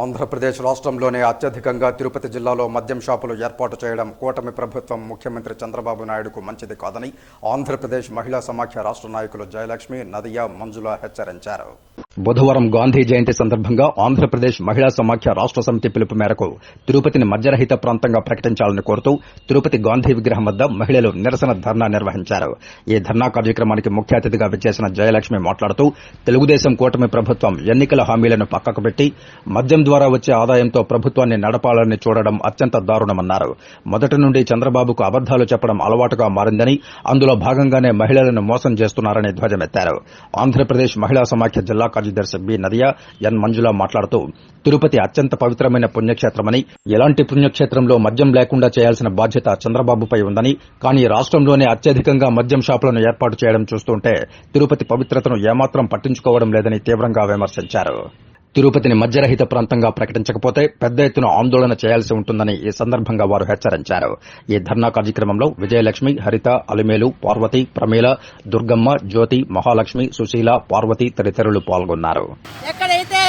ఆంధ్రప్రదేశ్ రాష్ట్రంలోనే అత్యధికంగా తిరుపతి జిల్లాలో మద్యం షాపులు ఏర్పాటు చేయడం కూటమి ప్రభుత్వం ముఖ్యమంత్రి చంద్రబాబు నాయుడుకు మంచిది కాదని ఆంధ్రప్రదేశ్ మహిళా సమాఖ్య రాష్ట్ర నాయకులు జయలక్ష్మి నదియా మంజుల హెచ్చరించారు. బుధవారం గాంధీ జయంతి సందర్భంగా ఆంధ్రప్రదేశ్ మహిళా సమాఖ్య రాష్ట్ర సమితి పిలుపు మేరకు తిరుపతిని మద్యరహిత ప్రాంతంగా ప్రకటించాలని కోరుతూ తిరుపతి గాంధీ విగ్రహం వద్ద మహిళలు నిరసన ధర్నా నిర్వహించారు. ఈ ధర్నా కార్యక్రమానికి ముఖ్య అతిథిగా విచ్చేసిన జయలక్ష్మి మాట్లాడుతూ తెలుగుదేశం కూటమి ప్రభుత్వం ఎన్నికల హామీలను పక్కకు పెట్టి మద్యం ద్వారా వచ్చే ఆదాయంతో ప్రభుత్వాన్ని నడపాలని చూడడం అత్యంత దారుణమన్నారు. మొదటి నుండి చంద్రబాబుకు అబద్దాలు చెప్పడం అలవాటుగా మారిందని అందులో భాగంగానే మహిళలను మోసం చేస్తున్నారని ధ్వజమెత్తారు. ఆంధ్రప్రదేశ్ మహిళా సమాఖ్య జిల్లా కార్యదర్శి బి. నదియా ఎన్. మంజుల మాట్లాడుతూ తిరుపతి అత్యంత పవిత్రమైన పుణ్యక్షేత్రమని ఎలాంటి పుణ్యక్షేత్రంలో మద్యం లేకుండా చేయాల్సిన బాధ్యత చంద్రబాబుపై ఉందని కానీ రాష్ట్రంలోనే అత్యధికంగా మద్యం షాపులను ఏర్పాటు చేయడం చూస్తుంటే తిరుపతి పవిత్రతను ఏమాత్రం పట్టించుకోవడం లేదని తీవ్రంగా విమర్శించారు. తిరుపతిని మధ్యరహిత ప్రాంతంగా ప్రకటించకపోతే పెద్ద ఎత్తున ఆందోళన చేయాల్సి ఉంటుందని ఈ సందర్భంగా వారు హెచ్చరించారు. ఈ ధర్నా కార్యక్రమంలో విజయలక్ష్మి హరిత అలిమేలు పార్వతి ప్రమీల దుర్గమ్మ జ్యోతి మహాలక్ష్మి సుశీల పార్వతి తదితరులు పాల్గొన్నారు. ఎక్కడైతే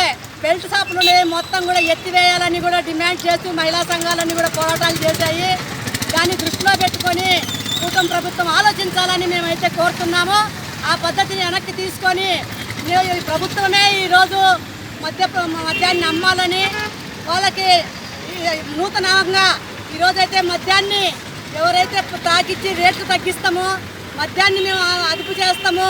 బెల్ట్ షాపులు మొత్తం కూడా ఎత్తివేయాలని కూడా డిమాండ్ చేస్తూ మహిళా సంఘాలన్నీ కూడా పోరాటాలు చేశాయి. దాన్ని దృష్టిలో పెట్టుకొని కూటమి ప్రభుత్వం ఆలోచించాలని మేమైతే కోరుతున్నాము. ఆ పద్ధతిని వెనక్కి తీసుకొని ప్రభుత్వమే ఈరోజు మద్య మద్యాన్ని అమ్మాలని వాళ్ళకి నూతనంగా ఈరోజైతే మద్యాన్ని ఎవరైతే తాకిచ్చి రేట్లు తగ్గిస్తామో మద్యాన్ని మేము అదుపు చేస్తాము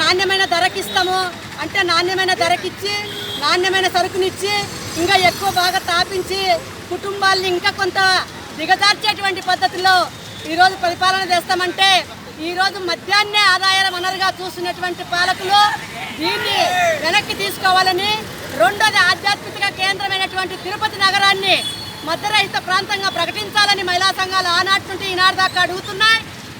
నాణ్యమైన ధరకిస్తాము అంటే నాణ్యమైన ధరకిచ్చి నాణ్యమైన సరుకునిచ్చి ఇంకా ఎక్కువ బాగా తాపించి కుటుంబాల్ని ఇంకా కొంత దిగజార్చేటువంటి పద్ధతిలో ఈరోజు పరిపాలన చేస్తామంటే ఈరోజు మద్యాన్నే ఆదాయ వనరుగా చూస్తున్నటువంటి పాలకులు దీన్ని వెనక్కి తీసుకోవాలని రెండోది ఆధ్యాత్మిక కేంద్రమైనటువంటి తిరుపతి నగరాన్ని మధ్యరహిత ప్రాంతంగా ప్రకటించాలని మహిళా సంఘాలు ఆనాటి నుండి ఈనాటి దాకా అడుగుతున్నాయి.